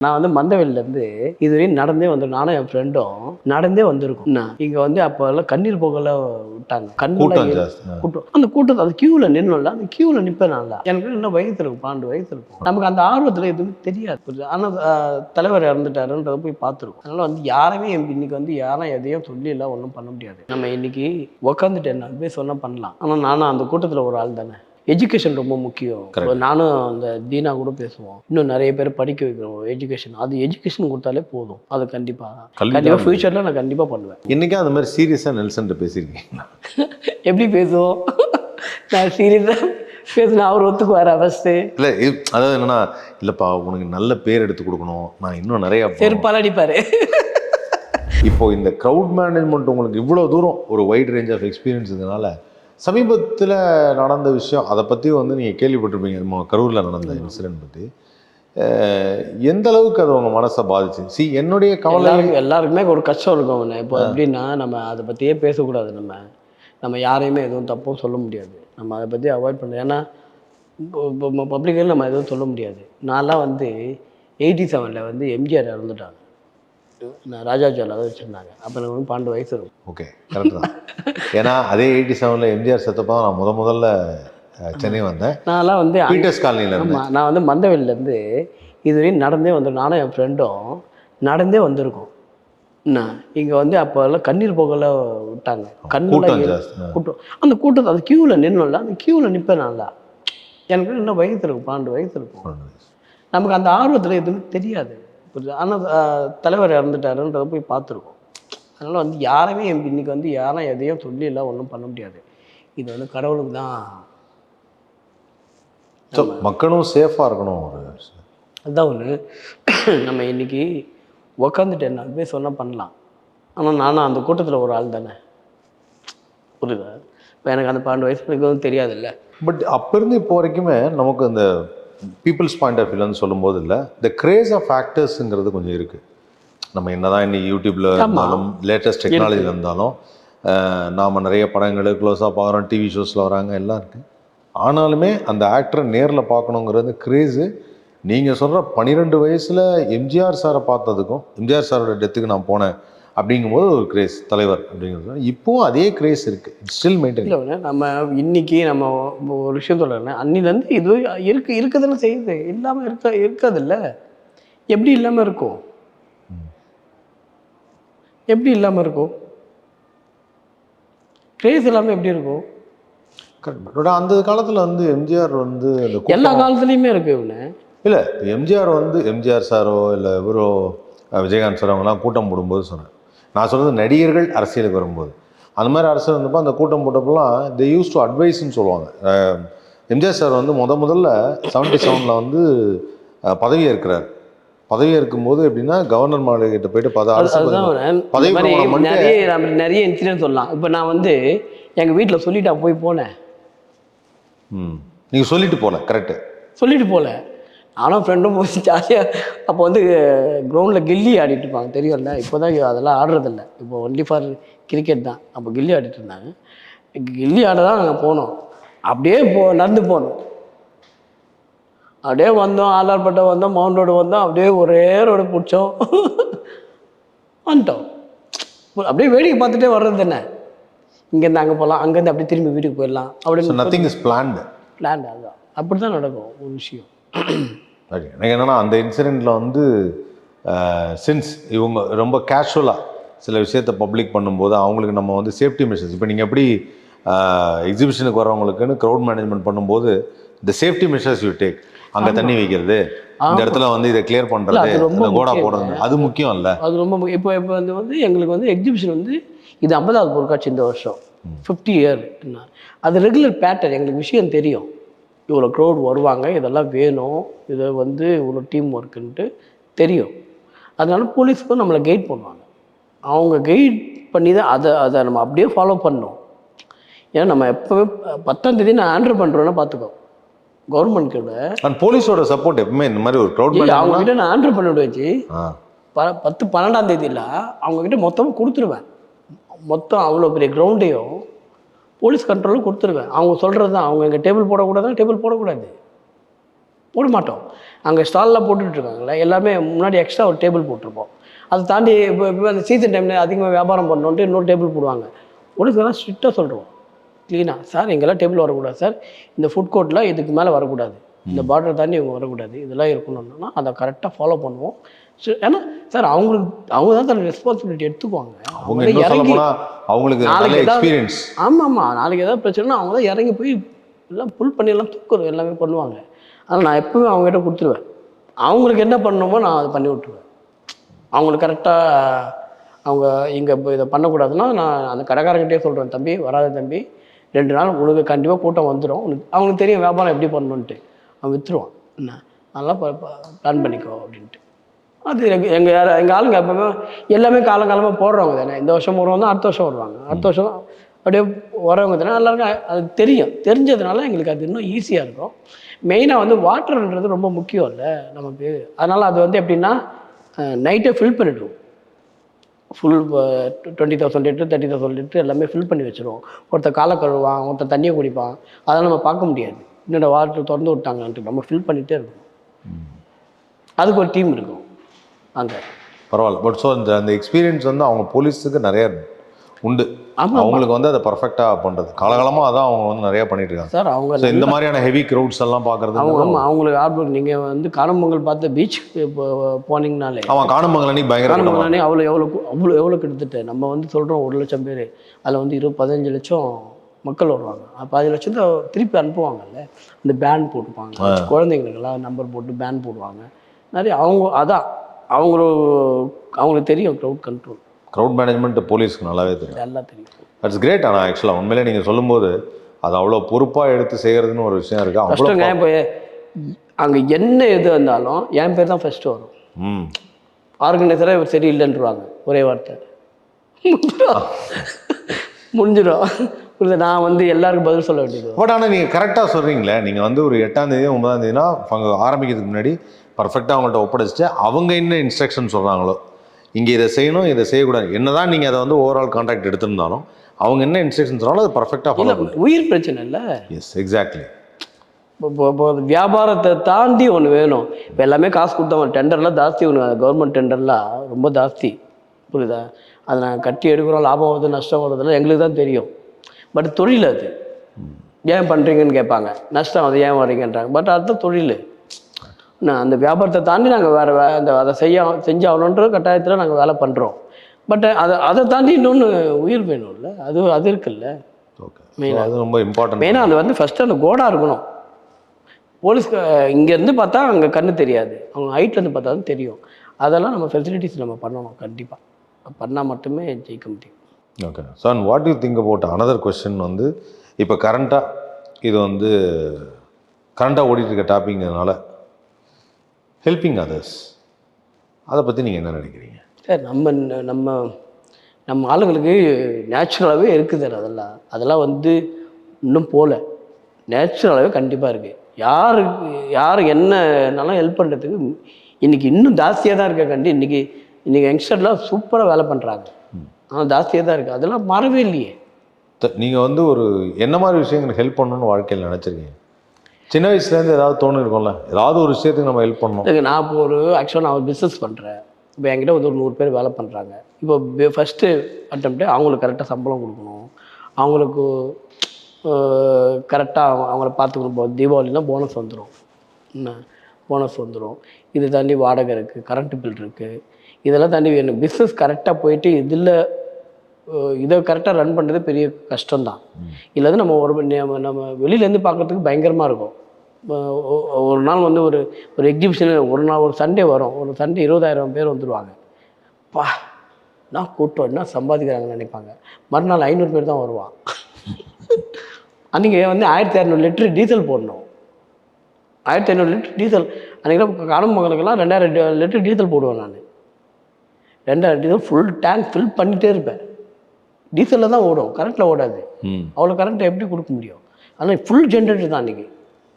நான் வந்து மந்தவெளிலேருந்து இதுவரையும் நடந்தே வந்து நானும் என் ஃப்ரெண்டும் நடந்தே வந்திருக்கோம். இங்கே வந்து அப்போ எல்லாம் கண்ணீர் போகல விட்டாங்க. கூட்டம் கண்ணு ஜாஸ்தி ஆ. கூட்டம். அந்த கூட்டத்தை அந்த கியூவில் நின்னும்ல அந்த கியூவில் நிற்பேன் நான் எனக்கு இன்னும் வயசு இருக்கும் பன்னெண்டு வயசு இருக்கும். நமக்கு அந்த ஆர்வத்தில் எதுவுமே தெரியாது. ஆனால் தலைவர் இறந்துட்டாருன்றதை போய் பார்த்துருக்கோம். அதனால வந்து யாருமே இன்னைக்கு வந்து யாரும் எதையும் சொல்லிலாம் ஒன்றும் பண்ண முடியாது. நம்ம இன்னைக்கு உக்காந்துட்டு என்ன போய் சொன்னா பண்ணலாம். ஆனால் நானும் அந்த கூட்டத்தில் ஒரு ஆள் தானே? எஜுகேஷன் ரொம்ப முக்கியம். நானும் அந்த தீனா கூட பேசுவோம். இன்னும் நிறைய பேர் படிக்க வைக்கிறோம் எஜுகேஷன் அது எஜுகேஷன் கொடுத்தாலே போதும். அது கண்டிப்பாக கண்டிப்பாக ஃப்யூச்சரில் நான் கண்டிப்பாக பண்ணுவேன். இன்னைக்கே அந்த மாதிரி சீரியஸாக நெல்சன்ட்ட பேசியிருக்கீங்களா? எப்படி பேசுவோம்? நான் சீரியஸாக பேசினா அவர் ஒத்துக்குவாரா ஃபஸ்ட்டு இல்லை அதாவது என்னன்னா இல்லைப்பா உனக்கு நல்ல பேர் எடுத்து கொடுக்கணும். நான் இன்னும் நிறையா. செருப்பால் அடிப்பார் இப்போ இந்த க்ரௌட் மேனேஜ்மெண்ட் உங்களுக்கு இவ்வளோ தூரம் ஒரு வைட் ரேஞ்ச் ஆஃப் எக்ஸ்பீரியன்ஸ் இதனால சமீபத்தில் நடந்த விஷயம் அதை பற்றி வந்து நீங்கள் கேள்விப்பட்டிருப்பீங்க. கரூரில் நடந்த இன்சிடென்ட் பற்றி எந்த அளவுக்கு அது உங்கள் மனசை பாதிச்சு சி என்னுடைய கவலை எல்லாருக்கும் ஒரு கஷ்டம் இருக்கும் இப்போ எப்படின்னா நம்ம அதை பற்றியே பேசக்கூடாது நம்ம. நம்ம யாரையுமே எதுவும் தப்பும் சொல்ல முடியாது. நம்ம அதை பற்றி அவாய்ட் பண்ண ஏன்னா பப்ளிக்கில் நம்ம எதுவும் சொல்ல முடியாது. நான்லாம் வந்து எயிட்டி செவனில் வந்து எம்ஜிஆர் இறந்துட்டாங்க. நான் ராஜாஜாவில் அதை வச்சுருந்தாங்க. அப்போ எனக்கு வந்து பன்னெண்டு வயசு இருக்கும். ஓகே கரெக்ட் தான். ஏன்னா அதே எயிட்டி செவனில் எம்ஜிஆர் செத்தப்போ நான் முத முதல்ல சென்னை வந்தேன். நான்லாம் வந்து பீட்டர்ஸ் காலனியில் இருந்தேன். நான் வந்து மந்தவெளிலேருந்து இதுவரையும் நடந்தே வந்து நானும் என் ஃப்ரெண்டும் நடந்தே வந்திருக்கோம். என்ன இங்கே வந்து அப்போ எல்லாம் கண்ணீர் போகல விட்டாங்க. கண்ணெல்லாம். கூட்டம் அந்த கூட்டத்தை அந்த கியூவில் நின்னும்ல அந்த கியூவில் நிற்பேன் நல்லா எனக்கு இன்னும் வயசு இருக்கும் பன்னெண்டு வயசு இருக்கும். நமக்கு அந்த ஆர்வத்தில் எதுவுமே தெரியாது. ஆனால் தலைவர் இறந்துட்டாருன்றதை போய் பார்த்துருக்கோம். அதனால் வந்து யாருமே இன்னைக்கு வந்து யாரும் எதையும் சொல்லிலாம் ஒன்றும் பண்ண முடியாது. இது வந்து கடவுளுக்கு தான். ஸோ மக்களும் சேஃபாக இருக்கணும் ஒரு அதுதான் ஒன்று நம்ம இன்னைக்கு உக்காந்துட்டு என்ன போய் சொன்னால் பண்ணலாம். ஆனால் நானும் அந்த கூட்டத்தில் ஒரு ஆள் தானே. புரியுதா? இப்போ எனக்கு அந்த பன்னெண்டு வயசு வரைக்கும் தெரியாதுல்ல. பட் அப்போ இருந்து இப்போ வரைக்குமே நமக்கு இந்த பீப்புள்ஸ் பாயிண்ட் ஆஃப் வியூலன்னு சொல்லும்போது இல்லை இந்த கிரேஸ் ஆஃப் ஆக்டர்ஸுங்கிறது கொஞ்சம் இருக்குது நம்ம என்னதான் இன்னைக்கு யூடியூப்ல இருந்தாலும் லேட்டஸ்ட் டெக்னாலஜியில் இருந்தாலும் நாம் நிறைய படங்கள் க்ளோஸாக பார்க்குறோம் டிவி ஷோஸில் வராங்க எல்லாம் இருக்குது ஆனாலுமே அந்த ஆக்டரை நேரில் பார்க்கணுங்கிறது கிரேஸு நீங்கள் சொல்கிற பன்னிரெண்டு வயசில் எம்ஜிஆர் சாரை பார்த்ததுக்கும் எம்ஜிஆர் சாரோட டெத்துக்கு நான் போனேன். அப்படிங்கும்போது ஒரு கிரேஸ் தலைவர் அப்படிங்கிறது இப்போவும் அதே கிரேஸ் இருக்குது ஸ்டில் மெயின்டைன் இல்லை நம்ம இன்னைக்கு நம்ம ஒரு விஷயம் சொல்கிறேன் அன்னிலேருந்து இது இருக்கு இருக்குதுன்னு செய்யுது. இல்லாமல் இருக்க இருக்காதுல்ல. எப்படி இல்லாமல் இருக்கும்? எப்படி இல்லாமல் இருக்கும்? கிரேஸ் இல்லாமல் எப்படி இருக்கும்? கரெக்ட் அந்த காலத்தில் வந்து எம்ஜிஆர் வந்து எல்லா காலத்துலேயுமே இருக்கு இவனு. இல்லை எம்ஜிஆர் வந்து எம்ஜிஆர் சாரோ இல்லை இவரோ விஜயகாந்த் சார் அவங்கலாம் கூட்டம் போடும்போது சொன்னேன் நான் சொல்கிறது நடிகர்கள் அரசியலுக்கு வரும்போது. அந்த மாதிரி அரசியல் வந்தப்போ அந்த கூட்டம் போட்டப்பெல்லாம் தே யூஸ் டு அட்வைஸ்ன்னு சொல்லுவாங்க. எம்ஜிஆர் சார் வந்து முத முதல்ல செவன்ட்டி செவனில் வந்து பதவி ஏற்கிறார். பதவி ஏற்கும்போது எப்படின்னா கவர்னர் மாளிகை கிட்ட போயிட்டு பதவி- நிறைய நிறைய இன்சிடென்ட் சொல்லலாம். இப்போ நான் வந்து எங்கள் வீட்டில் சொல்லிட்டா போய் போனேன். ம். நீங்கள் சொல்லிட்டு போகல கரெக்டு சொல்லிட்டு போகல நானும் ஃப்ரெண்டும் போய் ஜாலியாக அப்போ வந்து கிரவுண்டில் கில்லி ஆடிட்டு இருப்பாங்க. தெரியும்ல? இப்போ தான் அதெல்லாம் ஆடுறதில்ல. இப்போ ஒன்லி ஃபார் கிரிக்கெட் தான். அப்போ கில்லி ஆடிட்டு இருந்தாங்க. கில்லி ஆட தான் நாங்கள் போனோம். அப்படியே போ நடந்து போனோம். அப்படியே வந்தோம். ஆலார்பட்டை வந்தோம். மவுண்ட் ரோடு வந்தோம். அப்படியே ஒரே ரோடு பிடிச்சோம். வந்துட்டோம். அப்படியே வேடிக்கை பார்த்துட்டே வர்றது தானே இங்கேருந்து அங்கே போகலாம் அங்கேருந்து அப்படியே திரும்பி வீட்டுக்கு போயிடலாம். அப்படின்னு நத்திங் இஸ் பிளான்டு பிளான் அதுதான் அப்படி தான் நடக்கும் ஒரு விஷயம். ஓகே எனக்கு என்னென்னா அந்த இன்சிடெண்ட்டில் வந்து சின்ஸ் இவங்க ரொம்ப கேஷுவலாக சில விஷயத்தை பப்ளிக் பண்ணும்போது அவங்களுக்கு நம்ம வந்து சேஃப்டி மெஷர்ஸ் இப்போ நீங்கள் எப்படி எக்ஸிபிஷனுக்கு வரவங்களுக்குன்னு க்ரௌட் மேனேஜ்மெண்ட் பண்ணும்போது இந்த சேஃப்டி மெஷர்ஸ் யூ டேக் அங்கே தண்ணி வைக்கிறது இந்த இடத்துல வந்து இதை கிளியர் பண்ணுறது இந்த கோடா போடுறது அது முக்கியம் இல்லை. அது ரொம்ப. இப்போ இப்போ வந்து வந்து எங்களுக்கு வந்து எக்ஸிபிஷன் வந்து இது ஐம்பதாவது பொருட்காட்சி இந்த வருஷம். ஃபிஃப்டி இயர் அது ரெகுலர் பேட்டர்ன் எங்களுக்கு விஷயம் தெரியும். இவ்வளோ க்ரௌட் வருவாங்க இதெல்லாம் வேணும் இதை வந்து இவ்வளோ டீம் ஒர்க்குன்ட்டு தெரியும். அதனால போலீஸ்க்கும் நம்மளை கைட் பண்ணுவாங்க. அவங்க கைட் பண்ணி தான் அதை அதை நம்ம அப்படியே ஃபாலோ பண்ணோம். ஏன்னா நம்ம எப்போவே பத்தாம் தேதி நான் ஆண்டர் பண்ணுறோன்னா பார்த்துக்கோ. கவர்மெண்ட் அண்ட் போலீஸோட சப்போர்ட் எப்பவுமே இந்த மாதிரி ஒரு க்ரௌட் அவங்க கிட்ட நான் ஆண்டர் பண்ணி வச்சு ப பத்து பன்னெண்டாம் தேதியில் அவங்கக்கிட்ட மொத்தமாக கொடுத்துருவேன். மொத்தம் அவ்வளோ பெரிய கிரவுண்டையும் போலீஸ் கண்ட்ரோலும் கொடுத்துருவேன். அவங்க சொல்கிறது தான். அவங்க எங்கள் டேபிள் போடக்கூடாது டேபிள் போடக்கூடாது. போட மாட்டோம் அங்கே ஸ்டால்லாம் போட்டுட்ருக்காங்களே எல்லாமே முன்னாடி எக்ஸ்ட்ரா ஒரு டேபிள் போட்டிருப்போம். அதை தாண்டி இப்போ இப்போ அந்த சீசன் டைமில் அதிகமாக வியாபாரம் பண்ணோன்ட்டு இன்னொரு டேபிள் போடுவாங்க. உனக்கு ஸ்ட்ரிக்டாக சொல்கிறோம் க்ளீனாக சார் எங்கெல்லாம் டேபிள் வரக்கூடாது சார். இந்த ஃபுட் கோர்ட்டில் இதுக்கு மேலே வரக்கூடாது. இந்த பார்டர் தாண்டி இவங்க வரக்கூடாது. இதெல்லாம் இருக்கணும்னா அதை கரெக்டாக ஃபாலோ பண்ணுவோம். ஏன்னா சார் அவங்களுக்கு அவங்க தான் தன் ரெஸ்பான்சிபிலிட்டி எடுத்துக்குவாங்க. அவங்க இறங்கி அவங்களுக்கு நாளைக்கு எக்ஸ்பீரியன்ஸ் ஆமாம் ஆமாம் நாளைக்கு ஏதாவது பிரச்சனைனா அவங்க தான் இறங்கி போய் எல்லாம் புல் பண்ணி எல்லாம் தூக்குறது எல்லாமே பண்ணுவாங்க. அதனால் நான் எப்பவுமே அவங்ககிட்ட கொடுத்துருவேன். அவங்களுக்கு என்ன பண்ணணுமோ நான் அதை பண்ணி விட்ருவேன் அவங்களுக்கு கரெக்டாக அவங்க இங்கே இப்போ இதை பண்ணக்கூடாதுன்னா நான் அந்த கடைக்காரங்கிட்டே சொல்கிறேன் தம்பி வராத தம்பி. ரெண்டு நாள் உனக்கு கண்டிப்பாக கூட்டம் வந்துடும் உனக்கு அவங்களுக்கு தெரியும் வியாபாரம் எப்படி பண்ணணுன்ட்டு அவன் விற்றுருவான் என்ன? நல்லா பிளான் பண்ணிக்கோ அப்படின்ட்டு. அது எங்கள் எங்கள் யார் எங்கள் ஆளுங்க எப்பவுமே எல்லாமே காலங்காலமாக போடுறவங்க தானே. இந்த வருஷம் வருவாங்க அடுத்த வருஷம் வருவாங்க. அடுத்த வருஷம் அப்படியே வரவங்க தானே. எல்லாருக்கும் அது தெரியும். தெரிஞ்சதுனால எங்களுக்கு அது இன்னும் ஈஸியாக இருக்கும். மெயினாக வந்து வாட்டர்ன்றது ரொம்ப முக்கியம் இல்லை நமக்கு. அதனால் அது வந்து எப்படின்னா நைட்டே ஃபில் பண்ணிடுவோம். Full twenty thousand litre thirty thousand litre எல்லாமே ஃபில் பண்ணி வச்சுருவோம். ஒருத்தர் காலை கழுவான் ஒருத்தர் தண்ணியை குடிப்பான். அதெல்லாம் நம்ம பார்க்க முடியாது. என்னோட வாட்டர் திறந்து விட்டாங்கன்ட்டு நம்ம ஃபில் பண்ணிகிட்டே இருக்கணும் அதுக்கு ஒரு டீம் இருக்கும். அங்கே. பரவாயில்ல. பட் ஸோ அந்த அந்த எக்ஸ்பீரியன்ஸ் வந்து அவங்க போலீஸுக்கு நிறைய உண்டு. அவங்களுக்கு வந்து அதை பர்ஃபெக்டாக பண்ணுறது காலகாலமாக அதான் அவங்க வந்து நிறைய பண்ணிட்டு இருக்காங்க சார் அவங்க இந்த மாதிரியான ஹெவி க்ரௌட்ஸ் எல்லாம் பார்க்கறது அவங்க ஆமாம் அவங்களுக்கு ஆர்ட் நீங்கள் வந்து காணம்பொங்கல் பார்த்து பீச் போனீங்கனாலே அவன் காணுமங்கல் அன்னைக்கு பயங்கர கூட்டமா. காணம்பொங்கலானே அவ்வளோ எவ்வளோ அவ்வளோ எவ்வளோ கிட்டத்தட்ட? நம்ம வந்து சொல்கிறோம் ஒரு லட்சம் பேர். அதில் வந்து இருபது பதினஞ்சு லட்சம் மக்கள் வருவாங்க. லட்சம் தான் திருப்பி அனுப்புவாங்கல்ல? அந்த பேன் போட்டுப்பாங்க. குழந்தைங்களுக்கெல்லாம் நம்பர் போட்டு பேன் போடுவாங்க. நிறைய அவங்க அதான். அவங்களோ அவங்களுக்கு தெரியும் க்ரௌட் கண்ட்ரோல் க்ரௌட் மேனேஜ்மெண்ட் போலீஸ்க்கு நல்லாவே தெரியும். எல்லாம் தெரியும். தட்ஸ் கிரேட் ஆனால் ஆக்சுவலாக உண்மையிலே நீங்கள் சொல்லும்போது அது அவ்வளோ பொறுப்பாக எடுத்து செய்கிறதுன்னு ஒரு விஷயம் இருக்குது அவ்வளோ இப்போ அங்கே என்ன எது வந்தாலும் என் பேர் தான் ஃபஸ்ட்டு வரும். ம். ஆர்கனைசராக இவர் சரியில்லைன்றுவாங்க ஒரே வார்த்தை. முடிஞ்சிடும். புரியுதா? நான் வந்து எல்லாருக்கும் பதில் சொல்ல வேண்டியது. பட் ஆனால் நீங்கள் கரெக்டாக சொல்கிறீங்களே நீங்கள் வந்து ஒரு எட்டாம் தேதி ஒன்பதாம் தேதினா அங்கே ஆரம்பிக்கிறதுக்கு முன்னாடி பர்ஃபெக்டாக அவங்கள்ட்ட ஒப்படைச்சிட்டு அவங்க என்ன இன்ஸ்ட்ரக்ஷன் சொல்கிறாங்களோ இங்கே இதை செய்யணும் இதை செய்யக்கூடாது. என்னதான் நீங்கள் அதை வந்து ஓவரால் கான்ட்ராக்ட் எடுத்திருந்தாலும் அவங்க என்ன இன்ஸ்ட்ரக்ஷன் சொன்னாலும் அதை பர்ஃபெக்டாக ஃபாலோ இல்லை பண்ணு. உயிர் பிரச்சனை இல்லை. எஸ் எக்ஸாக்ட்லி இப்போ வியாபாரத்தை தாண்டி ஒன்று வேணும். இப்போ எல்லாமே காசு கொடுத்தவங்க டெண்டர்லாம் ஜாஸ்தி ஒன்று கவர்மெண்ட் டெண்டர்லாம் ரொம்ப ஜாஸ்தி. புரியுதா? அதை நாங்கள் கட்டி எடுக்கிறோம் லாபம் வருது நஷ்டம் வருதுலாம் எங்களுக்கு தான் தெரியும். பட் தொழில் அது. ஏன் பண்ணுறீங்கன்னு கேட்பாங்க. நஷ்டம் அது ஏன் வரீங்கன்றாங்க பட் அதுதான் தொழில். நான் அந்த வியாபாரத்தை தாண்டி நாங்கள் வேறு வே அந்த அதை செய்ய செஞ்சாகணுன்ற கட்டாயத்தில் நாங்கள் வேலை பண்ணுறோம் பட் அதை அதை தாண்டி இன்னொன்று உயிர் வேணும்ல. அது அது இருக்குல்ல. ஓகே. அது ரொம்ப இம்பார்ட்டன்ட் மெயினாக அது வந்து ஃபஸ்ட்டு அந்த கோடா இருக்கணும். போலீஸ்க்கு இங்கேருந்து பார்த்தா அங்கே கண்ணு தெரியாது. அவங்க ஹைட்லேருந்து பார்த்தா தான் தெரியும். அதெல்லாம் நம்ம ஃபெசிலிட்டிஸ் நம்ம பண்ணணும் கண்டிப்பாக பண்ணால் மட்டுமே ஜெயிக்க முடியும். Okay so and what you think about another question வந்து இப்போ கரண்ட்டாக இது வந்து கரண்ட்டாக ஓடிட்டு இருக்க டாப்பிங்கிறதுனால ஹெல்பிங் அதர்ஸ் அதை பற்றி நீங்கள் என்ன நினைக்கிறீங்க? சார் நம்ம நம்ம நம்ம ஆளுங்களுக்கு நேச்சுரலாகவே இருக்குது சார் அதெல்லாம். அதெல்லாம் வந்து இன்னும் போகல நேச்சுரலாகவே கண்டிப்பாக இருக்குது யாருக்கு யார் என்னனாலும் ஹெல்ப் பண்ணுறதுக்கு இன்றைக்கி இன்னும் ஜாஸ்தியாக தான் இருக்க கண்டி? இன்றைக்கி இன்றைக்கி யங்ஸ்டர்லாம் சூப்பராக வேலை பண்ணுறாங்க ஆனால் ஜாஸ்தியாக தான் இருக்குது அதெல்லாம் மாறவே இல்லையே. நீங்கள் வந்து ஒரு என்ன மாதிரி விஷயங்களுக்கு ஹெல்ப் பண்ணணும்னு வாழ்க்கையில் நினச்சிருக்கீங்க? சின்ன வயசுலேருந்து ஏதாவது தோணு இருக்கும்ல ஏதாவது ஒரு விஷயத்துக்கு நம்ம ஹெல்ப் பண்ணணும். இதுக்கு நான் இப்போ ஒரு ஆக்சுவலாக நான் ஒரு பிஸ்னஸ் பண்ணுறேன் இப்போ என்கிட்ட வந்து ஒரு நூறு பேர் வேலை பண்ணுறாங்க இப்போ ஃபஸ்ட்டு அட்டம்ப்ட்டு அவங்களுக்கு கரெக்டாக சம்பளம் கொடுக்கணும். அவங்களுக்கு கரெக்டாக அவங்கள பார்த்துக்கணும். இப்போ தீபாவளினா போனஸ் வந்துடும் என்ன? போனஸ் வந்துடும் இது தாண்டி வாடகை இருக்குது கரண்ட் பில் இருக்குது இதெல்லாம் தாண்டி வேணும் பிஸ்னஸ் கரெக்டாக போயிட்டு இதில் இதை கரெக்டாக ரன் பண்ணுறது பெரிய கஷ்டம்தான். இல்லை நம்ம ஒரு நம்ம நம்ம வெளியிலேருந்து பார்க்குறதுக்கு பயங்கரமாக இருக்கும். ஒரு நாள் வந்து ஒரு ஒரு எக்ஸிபிஷன் ஒரு நாள் ஒரு சண்டே வரும். ஒரு சண்டே இருபதாயிரம் பேர் வந்துடுவாங்க பா நான் கூட்டம் என்ன சம்பாதிக்கிறாங்கன்னு நினைப்பாங்க. மறுநாள் ஐநூறு பேர் தான் வருவான். அன்றைக்கி வந்து ஆயிரத்தி இரநூறு லிட்டர் டீசல் போடணும். ஆயிரத்தி ஐநூறு லிட்டர் டீசல் அன்றைக்கி காணும் மகளுக்கெல்லாம் ரெண்டாயிரம் லிட்டர் டீசல் போடுவேன் நான். ரெண்டாயிரம் டீசல் ஃபுல் டேங்க் ஃபில் பண்ணிகிட்டே இருப்பேன். டீசலில் தான் ஓடும் கரண்ட்டில் ஓடாது. அவ்வளோ கரண்ட்டை எப்படி கொடுக்க முடியும்? ஆனால் ஃபுல் ஜென்ரேட்டர் தான் அன்றைக்கி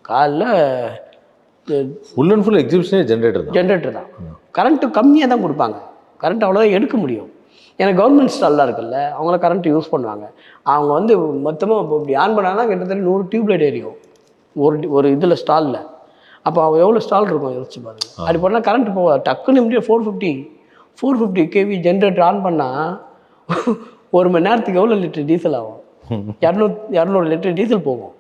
காலைல ஃபுல் அண்ட் ஃபுல் எக்ஸிபிஷனே ஜென்ரேட்டர் தான். ஜென்ரேட்டர் தான். கரண்ட்டு கம்மியாக தான் கொடுப்பாங்க. கரண்ட் அவ்வளோதான் எடுக்க முடியும். ஏன்னா கவர்மெண்ட் ஸ்டால்லாம் இருக்குல்ல அவங்கள கரண்ட் யூஸ் பண்ணுவாங்க. அவங்க வந்து மொத்தமாக இப்போ இப்படி ஆன் பண்ணாங்கன்னா கிட்டத்தட்ட நூறு டியூப்லைட் எரியும் ஒரு ஒரு இதில் ஸ்டாலில் அப்போ அவள் எவ்வளோ ஸ்டால் இருக்கும் யோசிச்சு பாருங்க. அப்படி பண்ணால் கரண்ட் போகாது. டக்குன்னு முடியும் four fifty four fifty KV generator on பண்ணால் ஒரு மணி நேரத்துக்கு எவ்வளோ லிட்டர் டீசல் ஆகும்? இரநூறு இரநூறு லிட்டர் டீசல் போகும்.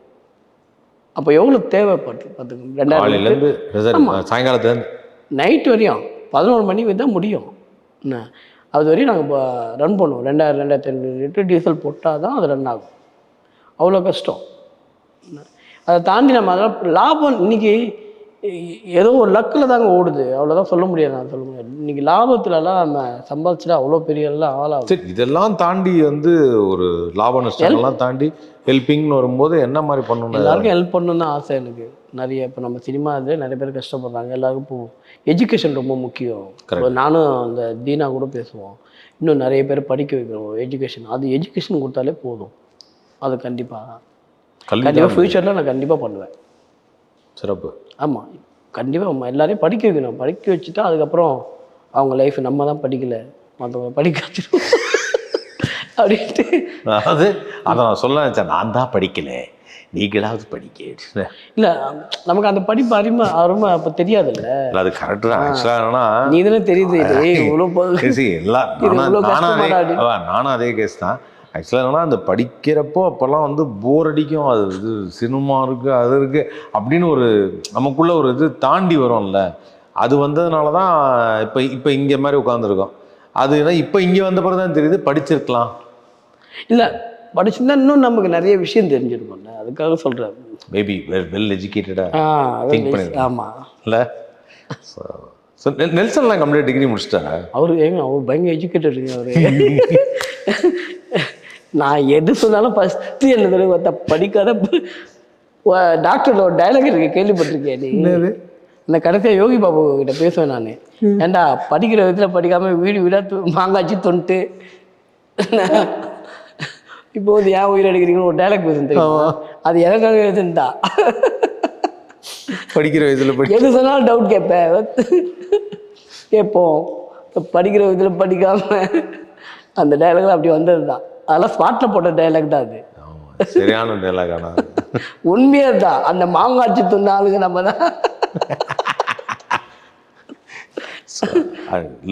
அப்போ எவ்வளோ தேவைப்பட்டு பார்த்துக்கோங்க. ரெண்டாயிரம் சாயங்காலத்துலேருந்து. நைட் வரையும் பதினோரு மணி தான் முடியும். என்ன? அது வரையும் நாங்கள் ரன் பண்ணுவோம். ரெண்டாயிரம் ரெண்டாயிரத்தி ஐநூறு லிட்டர் டீசல் போட்டால் தான் அது ரன் ஆகும். அவ்வளோ கஷ்டம்? அதை தாண்டி நம்ம அதெல்லாம் லாபம் இன்னைக்கு ஏதோ ஒரு லக்கில் தாங்க ஓடுது. அவ்வளோதான் சொல்ல முடியாது நான் சொல்ல முடியாது. இன்னைக்கு லாபத்துலலாம் நம்ம சம்பாதிச்சுட்டா அவ்வளோ பெரிய எல்லாம் ஆளாகும். சரி இதெல்லாம் தாண்டி வந்து ஒரு லாப நஷ்டங்கள்லாம் தாண்டி ஹெல்பிங்னு வரும்போது என்ன மாதிரி பண்ணணும்? எல்லாருக்கும் ஹெல்ப் பண்ணணும் தான் ஆசை எனக்கு. நிறைய இப்போ நம்ம சினிமா இது நிறைய பேர் கஷ்டப்படுறாங்க. எல்லாருக்கும் இப்போ எஜுகேஷன் ரொம்ப முக்கியம். நானும் அந்த தீனா கூட பேசுவோம். இன்னும் நிறைய பேர் படிக்க வைக்கிறோம் எஜுகேஷன் அது எஜுகேஷன் கொடுத்தாலே போதும். அது கண்டிப்பாக கண்டிப்பாக ஃப்யூச்சரில் நான் கண்டிப்பாக பண்ணுவேன். சிறப்பு. ஆமாம் கண்டிப்பாக எல்லாரையும் படிக்க வைக்கணும். படிக்க வச்சுட்டா அதுக்கப்புறம் அவங்க லைஃப் நம்ம தான் படிக்கல. மற்றவங்க படிக்க வச்சிருவோம் அப்படின்ட்டு. அதாவது அதை நான் சொல்ல நினச்சேன். நான் தான் படிக்கல. நீங்களாவது படிக்க இல்லை நமக்கு அந்த படிப்பு அருமை அருமை அப்போ தெரியாதுல்ல. இல்ல, அது கரெக்டு தான். ஆக்சுவலாக என்னன்னா நீ தானே தெரியுது இவ்வளோ எல்லாம் நானும் அதே கேஸ் தான். ஆக்சுவலாக என்னன்னா அந்த படிக்கிறப்போ அப்போல்லாம் வந்து போர் அடிக்கும். அது இது சினிமா இருக்கு அது இருக்கு அப்படின்னு ஒரு நமக்குள்ள ஒரு இது தாண்டி வரும்ல. அது வந்ததுனால தான் இப்போ இப்போ இங்கே மாதிரி உட்காந்துருக்கோம் அது இப்போ இங்கே வந்த பிறகு தான் தெரியுது படிச்சிருக்கலாம். இல்லை படிச்சிருந்தா இன்னும் நமக்கு நிறைய விஷயம் தெரிஞ்சிருக்கும்ல. அதுக்காக சொல்கிறேன் மேபி வெல் வெல் எஜுகேட்டடாக. ஆமாம் இல்லை? ஸோ நெல்சன்லாம் கம்ப்ளீட் டிகிரி முடிச்சிட்டாங்க அவரு ஏங்க அவர் பயங்கர எஜுகேட்டடுங்க அவரு. நான் எது சொன்னாலும் ஃபஸ்ட்டு என்ன தடவை படிக்காத டாக்டர்ல ஒரு டைலாக் இருக்கு கேள்விப்பட்டிருக்கியா நீ? இந்த கடைசியாக யோகி பாபு கிட்ட பேசுவேன் நான். ஏன்டா படிக்கிற விதத்தில் படிக்காம வீடு வீடா து- மாங்காய்ச்சி தொண்டு இப்போ வந்து ஏன் உயிர் எடுக்கிறீங்கன்னு ஒரு டைலாக் தெரியுமா? அது எனக்காக எழுதுந்தா படிக்கிற வயசுல படி எது சொன்னாலும் டவுட் கேட்பேன். கேட்போம். படிக்கிற விதத்தில் படிக்காம அந்த டைலாக்ல அப்படி வந்தது தான் அதெல்லாம் ஸ்பாட்டில் போட்ட டைலாக் தான் அது. சரியான டைலாக் ஆனால் உண்மையே தான் அந்த மாங்காய்ச்சி துண்ண ஆளுங்க நம்ம தான்.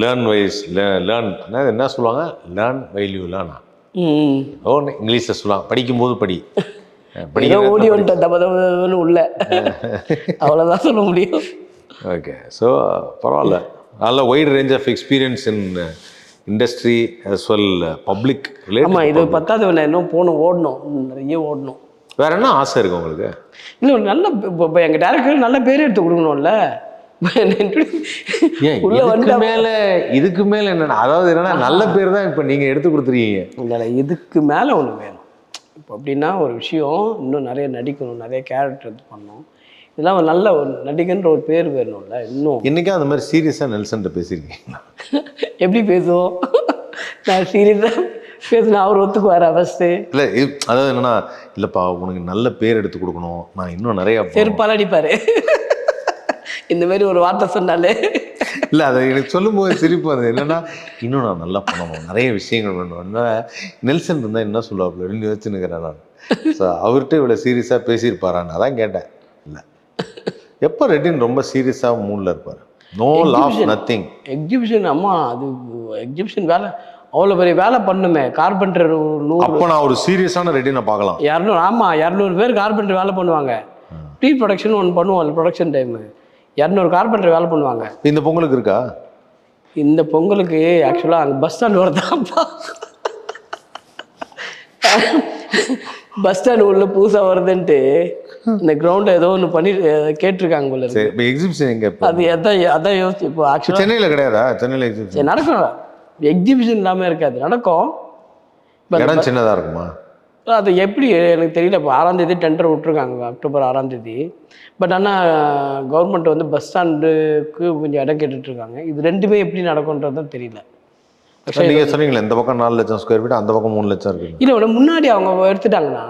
லேர்ன் வைஸ் லேர்ன் என்ன சொல்லுவாங்க? லேர்ன் வைல் யூ லேர்னா ஓ இங்கிலீஷில் சொல்லுவாங்க. படிக்கும்போது படி. ஏதோ படிக்கிற ஓடி வந்துட்டேன். தப்ப தப்பன்னு உள்ள. அவ்வளோதான் சொல்ல முடியும். ஓகே ஸோ பரவாயில்ல. நல்ல wide range of experience in industry as well public ஆமாம் இது பத்தாவது நான் இன்னும் போகணும் ஓடணும். நிறைய ஓடணும். வேற என்ன ஆசை இருக்கு உங்களுக்கு? இன்னும் நல்ல இப்போ எங்கள் டேரக்டர் நல்ல பேர் எடுத்து கொடுக்கணும்ல? இதுக்கு மேல இதுக்கு மேல என்னன்னா அதாவது என்னன்னா நல்ல பேர் தான் இப்போ நீங்க எடுத்து கொடுத்துருக்கீங்க. இல்லை இல்லை, இதுக்கு மேலே ஒன்று வேணும். இப்போ அப்படின்னா ஒரு விஷயம் இன்னும் நிறைய நடிக்கணும் நிறைய கேரக்டர் இது பண்ணணும். இதெல்லாம் ஒரு நல்ல ஒரு நடிகன்ற ஒரு பேர் வேணும்ல இன்னும். என்னைக்கா அந்த மாதிரி சீரியஸாக நெல்சன்ட்ட பேசியிருக்கீங்களா எப்படி பேசுவோம்? நான் சீரியஸாக பேசினா அவர் ஒத்துக்குவாரா ஃபஸ்ட்டு இல்லை அதாவது என்னன்னா இல்லைப்பா உனக்கு நல்ல பேர் எடுத்து கொடுக்கணும். நான் இன்னும் நிறைய. செருப்பால் அடிப்பார். இந்த மாதிரி ஒரு வார்த்தை சொன்னாலே. இல்லை அதை எனக்கு சொல்லும்போது சிரிப்பு அது என்னன்னா இன்னும் நான் நல்லா பண்ணணும். நிறைய விஷயங்கள் பண்ணணும். நெல்சன் இருந்தால் என்ன சொல்லுவாப்புல? அப்படின்னு யோசிச்சுன்னுக்கிறேன் நான். ஸோ அவர்கிட்ட இவ்வளோ சீரியஸாக பேசியிருப்பாரான்னு அதான் கேட்டேன். இல்லை. எப்போ ரெட்டின் ரொம்ப சீரியஸாக மூடில் இருப்பார்? நோ லாஃப் நத்திங் எக்ஸிபிஷன் அம்மா அது எக்ஸிபிஷன் வேலை அவ்வளோ பெரிய வேலை பண்ணுமே. கார்பெண்டர் நூறு அப்போ நான் ஒரு சீரியஸான ரெட்டினை பார்க்கலாம். இரநூறு ஆமாம் இரநூறு பேர் கார்பெண்டர் வேலை பண்ணுவாங்க. ப்ரீ ப்ரொடக்ஷன் ஒன்று பண்ணுவோம் ப்ரொடக்ஷன் டைமு இரநூறு கார்பெண்டர் வேலை பண்ணுவாங்க. இந்த பொங்கலுக்கு இருக்கா? இந்த பொங்கலுக்கு ஆக்சுவலாக அங்கே பஸ் ஸ்டாண்ட் வரதாப்பா பஸ் ஸ்டாண்ட் உள்ள புதுசாக வருதுன்ட்டு இந்த கிரவுண்டில் ஏதோ ஒன்று பண்ணி கேட்டிருக்காங்க போல இருக்கு. சரி இப்போ எக்ஸிபிஷன் எங்கே அது அதான் அதான் யோசிச்சு இப்போ ஆக்சுவலாக சென்னையில் கிடையாதா? சென்னையில் எக்ஸிபிஷன் நடக்கும் எக்ஸிபிஷன் இல்லாமல் இருக்காது நடக்கும். இடம் சின்னதாக இருக்குமா? அது எப்படி எனக்கு தெரியல இப்போ ஆறாம் தேதி டெண்டர் விட்ருக்காங்க அக்டோபர் ஆறாம் தேதி. பட் ஆனால் கவர்மெண்ட் வந்து பஸ் ஸ்டாண்டுக்கு கொஞ்சம் இடம் கேட்டுட்டு இருக்காங்க. இது ரெண்டுமே எப்படி நடக்கும்ன்றது தான் தெரியல. நீங்கள் சொன்னீங்களே இந்த பக்கம் நாலு லட்சம் ஸ்கொயர் ஃபீட் அந்த பக்கம் மூணு லட்சம் இருக்கு. இல்லை முன்னாடி அவங்க எடுத்துட்டாங்கன்னா